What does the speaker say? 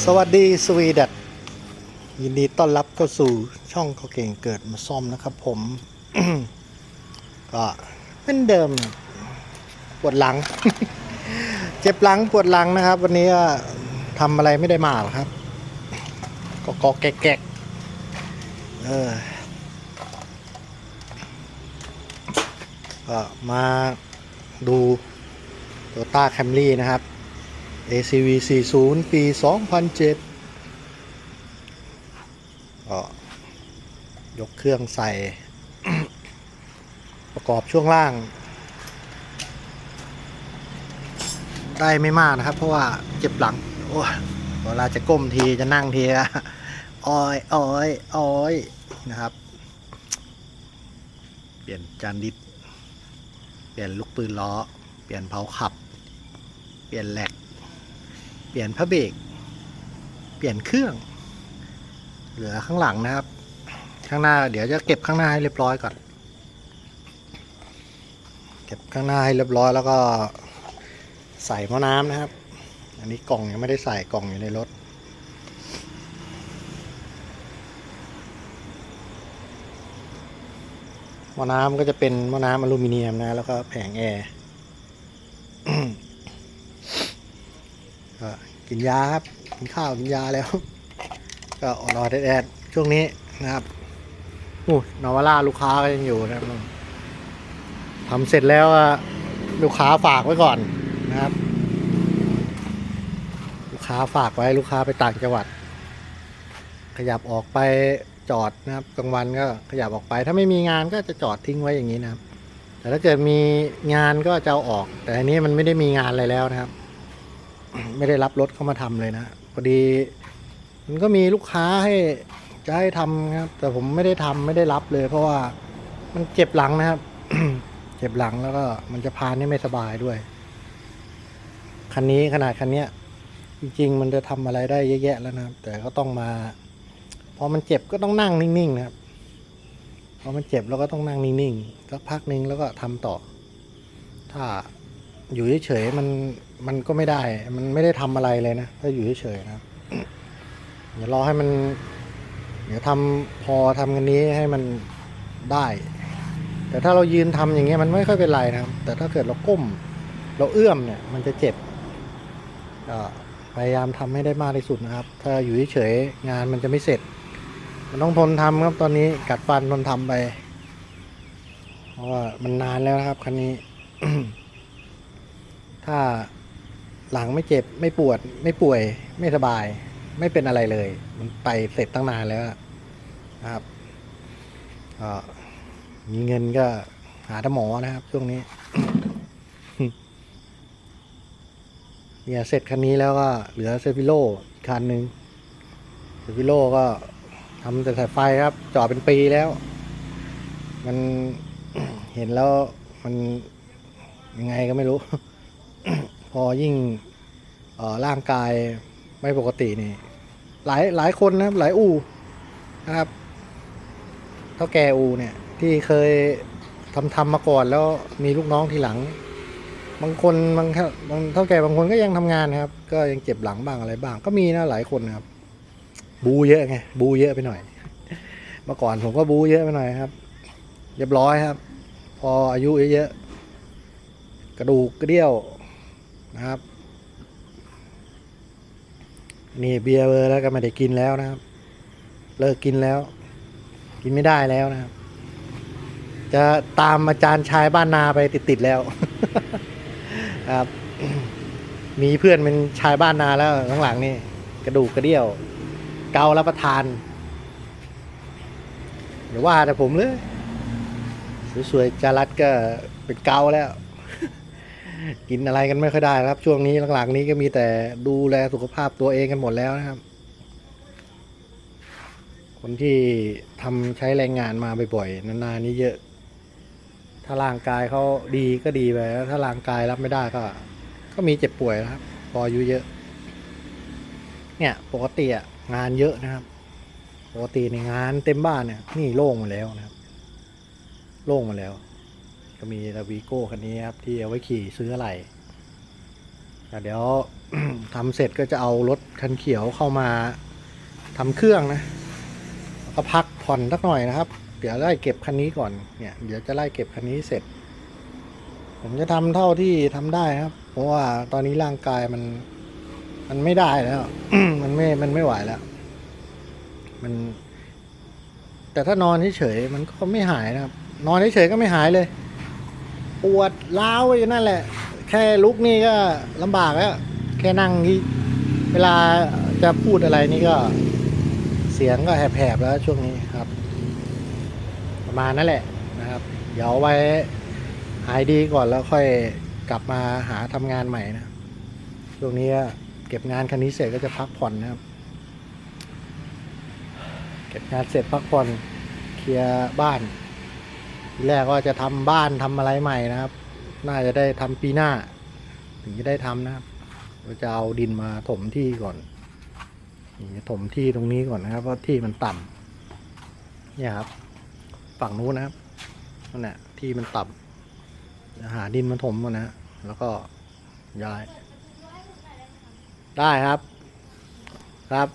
สวัสดีสวีเดัตยินดีต้อนรับเข้าสู่ช่องเขาเก่งเกิดมาซ่อมนะครับผม ก็เป็นเดิมปวดหลัง เจ็บหลังปวดหลังนะครับ วันนี้ทำอะไรไม่ได้มาหรอกครับก็กอกแกกๆเออก็มาดูโตต้าแคมรี่นะครับ ACV 40 ปี 2007 ก็ยกเครื่องใส่ ประกอบช่วงล่าง ได้ไม่มากนะครับ เพราะว่าเจ็บหลัง โอ้เวลาจะก้มทีจะนั่งทีอะอ้อยอ้อยอ้อยนะครับ เปลี่ยนจานดิสเปลี่ยนลูกปืนล้อ เปลี่ยนเผาขับ เปลี่ยนแหลก เปลี่ยนพระเบรกเปลี่ยนเครื่อง เหลือข้างหลังนะครับ ข้างหน้าเดี๋ยวจะเก็บข้างหน้าให้เรียบร้อยก่อน เก็บข้างหน้าให้เรียบร้อยแล้วก็ใส่หม้อน้ำนะครับ อันนี้กล่องยังไม่ได้ใส่กล่องอยู่ในรถหม้อน้ำก็จะเป็นหม้อน้ำอลูมิเนียมนะ แล้วก็แผงแอร์ ก็กินยาครับกินข้าวกินยาแล้ว ก็อดอแอดๆช่วงนี้นะครับอู้นาวาร่าลูกค้าก็ยังอยู่นะครับทำเสร็จแล้วลูกค้าฝากไว้ก่อนนะครับ ลูกค้าฝากไว้ลูกค้าไปต่างจังหวัด ขยับออกไปจอดนะครับกลางวันก็ขยับออกไป ถ้าไม่มีงานก็จะจอดทิ้งไว้อย่างนี้นะครับ แต่ถ้าเกิดมีงานก็จะเอาออก แต่อันนี้มันไม่ได้มีงานอะไรแล้วนะครับ ไม่ได้รับรถเข้ามาทำเลยนะพอดี มันก็มีลูกค้าให้จะให้ทำครับ แต่ผมไม่ได้ทำไม่ได้รับเลย เพราะว่ามันเจ็บหลังนะครับ เจ็บหลังแล้วก็มันจะพานนี่ไม่สบายด้วยคันนี้ขนาดคันเนี้ยจริงๆมันจะทำอะไรได้เยอะแยะแล้วนะครับ แต่ก็ต้องมาพอมันเจ็บก็ต้องนั่งนิ่งๆนะครับพอมันเจ็บเราก็ต้องนั่งนิ่งๆสักพักนึงแล้วก็ทำต่อ ถ้า อยู่เฉยๆมันมันก็ไม่ได้ มันไม่ได้ทำอะไรเลยนะ ถ้าอยู่เฉยๆนะ เดี๋ยวรอให้มัน เดี๋ยวทำพอทำกันนี้ให้มันได้ แต่ถ้าเรายืนทำอย่างเงี้ยมันไม่ค่อยเป็นไรนะครับ แต่ถ้าเกิดเราก้ม เราเอื้อมเนี่ย มันจะเจ็บพยายามทำให้ได้มากที่สุดนะครับ ถ้าอยู่เฉยๆงานมันจะไม่เสร็จ มันต้องทนทำครับตอนนี้กัดฟันทนทำไป เพราะว่ามันนานแล้วนะครับคันนี้ ถ้าหลังไม่เจ็บไม่ปวด ไม่ป่วย ไม่สบาย ไม่เป็นอะไรเลย มันไปเสร็จตั้งนานแล้วนะครับมีเงินก็หาแต่หมอนะครับ ช่วงนี้เนี่ยเสร็จคันนี้แล้วก็เหลือเซฟิโลอีกคันหนึ่งเซฟิโลก็ทำแต่สายไฟครับ จอดเป็นปีแล้ว มันเห็นแล้วมันยังไงก็ไม่รู้ พอยิ่งร่างกายไม่ปกตินี่ หลายหลายคนนะหลายอูนะครับเท่าแกอูเนี่ยที่เคยทำทำมาก่อนแล้วมีลูกน้องทีหลัง บางคนบางบางเท่าแกบางคนก็ยังทำงานนะครับ ก็ยังเจ็บหลังบ้างอะไรบ้าง ก็มีนะหลายคนนะครับ บูเยอะไงบูเยอะไปหน่อย เมื่อก่อนผมก็บูเยอะไปหน่อยครับเรียบร้อยครับ พออายุเยอะๆกระดูกกระเดี่ยว นะครับ นี่เบียร์เบอร์แล้วก็ไม่ได้กินแล้วนะครับ เลิกกินแล้ว กินไม่ได้แล้วนะครับ จะตามอาจารย์ชายบ้านนาไปติดๆแล้วครับ มีเพื่อนเป็นชายบ้านนาแล้วหลังๆนี่กระดูกกระเดี่ยว เการับประทานอย่าว่าแต่ผมเลย สวยๆจารัดก็เป็นเกาแล้ว กินอะไรกันไม่ค่อยได้ครับ ช่วงนี้หลังๆนี้ก็มีแต่ดูแลสุขภาพตัวเองกันหมดแล้วนะครับ คนที่ทำใช้แรงงานมาบ่อยๆนานๆนี้เยอะ ถ้าร่างกายเขาดีก็ดีไปแล้วถ้าร่างกายรับไม่ได้ก็ ก็มีเจ็บป่วยนะครับ พออายุเยอะ เนี่ยปกติอะงานเยอะนะครับปกติในงานเต็มบ้านเนี่ยนี่โล่งหมาแล้วนะครับ โล่งหมาแล้ว ก็มีลาวีโก้คันนี้ครับที่เอาไว้ขี่ซื้ออะไรแต่เดี๋ยวทำเสร็จก็จะเอารถคันเขียวเข้ามาทำเครื่องนะแล้วก็พักผ่อนสักหน่อยนะครับ เดี๋ยวไล่เก็บคันนี้ก่อนเนี่ย เดี๋ยวจะไล่เก็บคันนี้เสร็จ ผมจะทำเท่าที่ทำได้ครับ เพราะว่าตอนนี้ร่างกายมันมันไม่ได้แล้วมันไม่มันไม่ไหวแล้ว มัน แต่ถ้านอนเฉยๆมันก็ไม่หายนะครับ นอนเฉยๆก็ไม่หายเลย ปวดร้าวอยู่นั่นแหละ แค่ลุกนี่ก็ลำบากแล้ว แค่นั่งที่เวลาจะพูดอะไรนี่ก็เสียงก็แหบๆแล้วช่วงนี้ครับ ประมาณนั่นแหละนะครับ เดี๋ยวไว้หายดีก่อนแล้วค่อยกลับมาหาทำงานใหม่นะช่วงนี้เก็บงานคันนี้เสร็จก็จะพักผ่อนนะครับ เก็บงานเสร็จพักผ่อนเคลียร์บ้าน ทีแรกก็จะทำบ้านทำอะไรใหม่นะครับ น่าจะได้ทำปีหน้า ถึงจะได้ทำนะครับเราจะเอาดินมาถมที่ก่อนนี่ถมที่ตรงนี้ก่อนนะครับ เพราะที่มันต่ำเนี่ยครับ ฝั่งนู้นนะครับนั่นแหละที่มันต่ำจะหาดินมาถมก่อนนะแล้วก็ย้ายได้ครับ ครับ